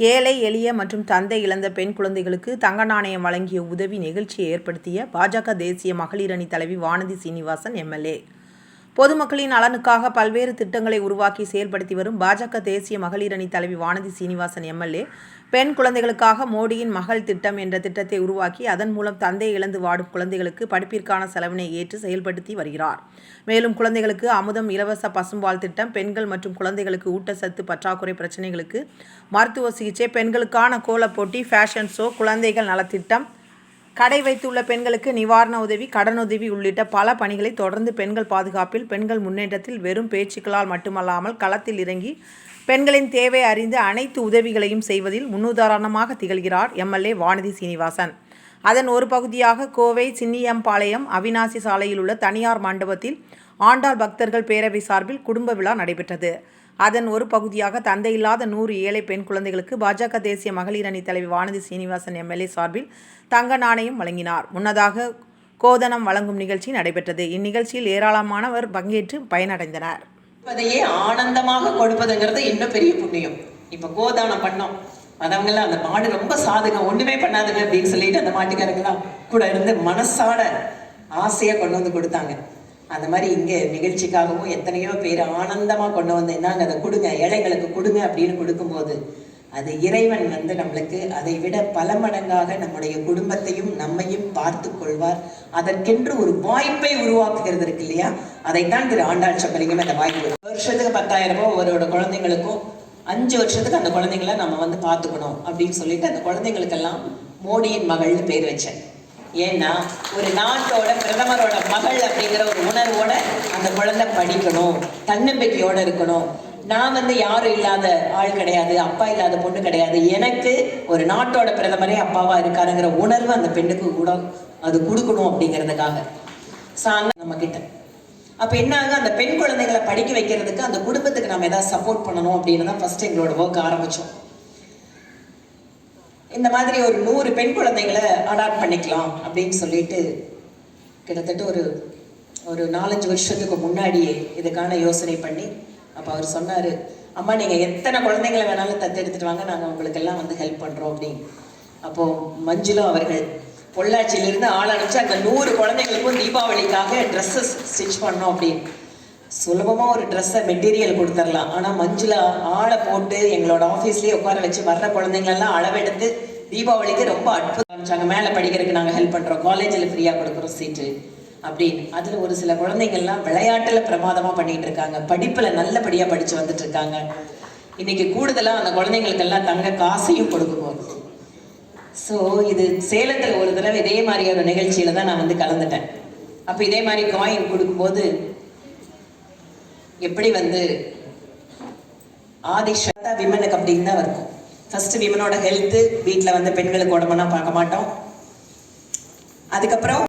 ஏழை எளிய மற்றும் தந்தை இழந்த பெண் குழந்தைகளுக்கு தங்க நாணயம் வழங்கிய உதவி நிகழ்ச்சியை ஏற்படுத்திய பாஜக தேசிய மகளிர் அணி தலைவி வானதி சீனிவாசன் எம்எல்ஏ. பொதுமக்களின் நலனுக்காக பல்வேறு திட்டங்களை உருவாக்கி செயல்படுத்தி வரும் பாஜக தேசிய மகளிர் அணி தலைவி வானதி சீனிவாசன் எம்எல்ஏ. பெண் குழந்தைகளுக்காக மோடியின் மகள் திட்டம் என்ற திட்டத்தை உருவாக்கி அதன் மூலம் தந்தை இழந்து வாடும் குழந்தைகளுக்கு படிப்பிற்கான செலவினை ஏற்று செயல்படுத்தி வருகிறார். மேலும் குழந்தைகளுக்கு அமுதம் இலவச பசும்பால் திட்டம் பெண்கள் மற்றும் குழந்தைகளுக்கு ஊட்டச்சத்து பற்றாக்குறை பிரச்சனைகளுக்கு மருத்துவ சிகிச்சை பெண்களுக்கான கோலப்போட்டி ஃபேஷன் ஷோ குழந்தைகள் நலத்திட்டம் கடை வைத்துள்ள பெண்களுக்கு நிவாரண உதவி கடனுதவி உள்ளிட்ட பல பணிகளை தொடர்ந்து பெண்கள் பாதுகாப்பில் பெண்கள் முன்னேற்றத்தில் வெறும் பேச்சுக்களால் மட்டுமல்லாமல் களத்தில் இறங்கி பெண்களின் தேவை அறிந்து அனைத்து உதவிகளையும் செய்வதில் முன்னுதாரணமாக திகழ்கிறார் எம்எல்ஏ வானதி சீனிவாசன். அதன் ஒரு பகுதியாக கோவை சின்னியம்பாளையம் அவினாசி சாலையில் உள்ள தனியார் மண்டபத்தில் ஆண்டாள் பக்தர்கள் பேரவை சார்பில் குடும்ப விழா நடைபெற்றது. அதன் ஒரு பகுதியாக தந்தையில்லாத நூறு ஏழை பெண் குழந்தைகளுக்கு பாஜக தேசிய மகளிர் அணி தலைவி வானதி சீனிவாசன் எம்எல்ஏ சார்பில் தங்க நாணயம் வழங்கினார். முன்னதாக கோதனம் வழங்கும் நிகழ்ச்சி நடைபெற்றது. இந்நிகழ்ச்சியில் ஏராளமானவர் பங்கேற்று பயனடைந்தனர். கொடுப்பதையே ஆனந்தமாக கொடுப்பதுங்கிறது இன்னும் பெரிய புண்ணியம். இப்ப கோதானம் பண்ணோம். அதவங்கெல்லாம் அந்த மாடு ரொம்ப சாதுங்க ஒண்ணுமே பண்ணாதுங்க அப்படின்னு சொல்லிட்டு அந்த மாட்டுக்காரங்களாம் கூட இருந்து மனசாட ஆசையா கொண்டு வந்து கொடுத்தாங்க. அந்த மாதிரி இங்கே நிகழ்ச்சிக்காகவும் எத்தனையோ பேர் ஆனந்தமாக கொண்டு வந்து அதை கொடுங்க ஏழைங்களுக்கு கொடுங்க அப்படின்னு கொடுக்கும்போது அது இறைவன் வந்து நம்மளுக்கு அதை விட பல மடங்காக நம்முடைய குடும்பத்தையும் நம்மையும் பார்த்து கொள்வார். அதற்கென்று ஒரு வாய்ப்பை உருவாக்குகிறது இருக்கு இல்லையா? அதைத்தான் திரு ஆண்டாள் சொக்கலிங்கம் அந்த வாய்ப்பு வருஷத்துக்கு பத்தாயிரம் ரூபாய் ஒவ்வொரு குழந்தைங்களுக்கும் அஞ்சு வருஷத்துக்கு அந்த குழந்தைங்கள நம்ம வந்து பார்த்துக்கணும் அப்படின்னு சொல்லிட்டு அந்த குழந்தைங்களுக்கெல்லாம் மோடியின் மகள்னு பேர் வச்சேன். ஏன்னா ஒரு நாட்டோட பிரதமரோட மகள் அப்படிங்கிற ஒரு உணர்வோட அந்த குழந்தை படிக்கணும் தன்னம்பிக்கையோட இருக்கணும். நான் வந்து யாரும் இல்லாத ஆள் கிடையாது அப்பா இல்லாத பொண்ணு கிடையாது. எனக்கு ஒரு நாட்டோட பிரதமரே அப்பாவா இருக்காருங்கிற உணர்வு அந்த பெண்ணுக்கு கூட அது கொடுக்கணும் அப்படிங்கிறதுக்காக. சாங்க நம்ம கிட்ட அப்ப என்ன ஆகும் அந்த பெண் குழந்தைகளை படிக்க வைக்கிறதுக்கு அந்த குடும்பத்துக்கு நம்ம ஏதாவது சப்போர்ட் பண்ணணும் அப்படின்னு தான் ஃபர்ஸ்ட் எங்களோட ஒர்க் ஆரம்பிச்சோம். இந்த மாதிரி ஒரு நூறு பெண் குழந்தைகளை அடாப்ட் பண்ணிக்கலாம் அப்படின்னு சொல்லிட்டு கிட்டத்தட்ட ஒரு ஒரு நாலஞ்சு வருஷத்துக்கு முன்னாடியே இதுக்கான யோசனை பண்ணி அப்போ அவர் சொன்னார் அம்மா நீங்கள் எத்தனை குழந்தைங்களை வேணாலும் தத்தெடுத்துட்டு வாங்க நாங்கள் உங்களுக்கெல்லாம் வந்து ஹெல்ப் பண்ணுறோம் அப்படின்னு. அப்போது மஞ்சுளா அவர்கள் பொள்ளாச்சியிலிருந்து ஆள் அனுப்பிச்சு அந்த நூறு குழந்தைங்களுக்கும் தீபாவளிக்காக ட்ரெஸ்ஸஸ் ஸ்டிச் பண்ணோம் அப்படின்னு. சுலபமாக ஒரு ட்ரெஸ்ஸை மெட்டீரியல் கொடுத்துடலாம் ஆனால் மஞ்சுளா ஆளை போட்டு எங்களோட ஆஃபீஸ்லேயே உட்கார வச்சு வர்ற குழந்தைங்களெல்லாம் அளவெடுத்து தீபாவளிக்கு ரொம்ப அற்புதம் மேலே படிக்கிறதுக்கு நாங்கள் ஹெல்ப் பண்ணுறோம் காலேஜில் ஃப்ரீயாக கொடுக்குறோம் சீட்டு அப்படின்னு. அதில் ஒரு சில குழந்தைங்கள்லாம் விளையாட்டில் பிரமாதமாக பண்ணிகிட்டு இருக்காங்க. படிப்பில் நல்லபடியாக படித்து வந்துட்டு இருக்காங்க. இன்னைக்கு கூடுதலாக அந்த குழந்தைங்களுக்கெல்லாம் தங்க காசையும் கொடுக்குவோம் ஸோ இது சேலத்தில் ஒரு தடவை இதே மாதிரி ஒரு தான் நான் வந்து கலந்துட்டேன். அப்போ இதே மாதிரி காயின் கொடுக்கும்போது எப்படி வந்து ஆதிஷா விமனுக்கு அப்படின்னு தான் இருக்கும். ஃபர்ஸ்ட் விமனோட ஹெல்த் வீட்டில் வந்து பெண்களுக்கு உடம்புனா பார்க்க மாட்டோம். அதுக்கப்புறம்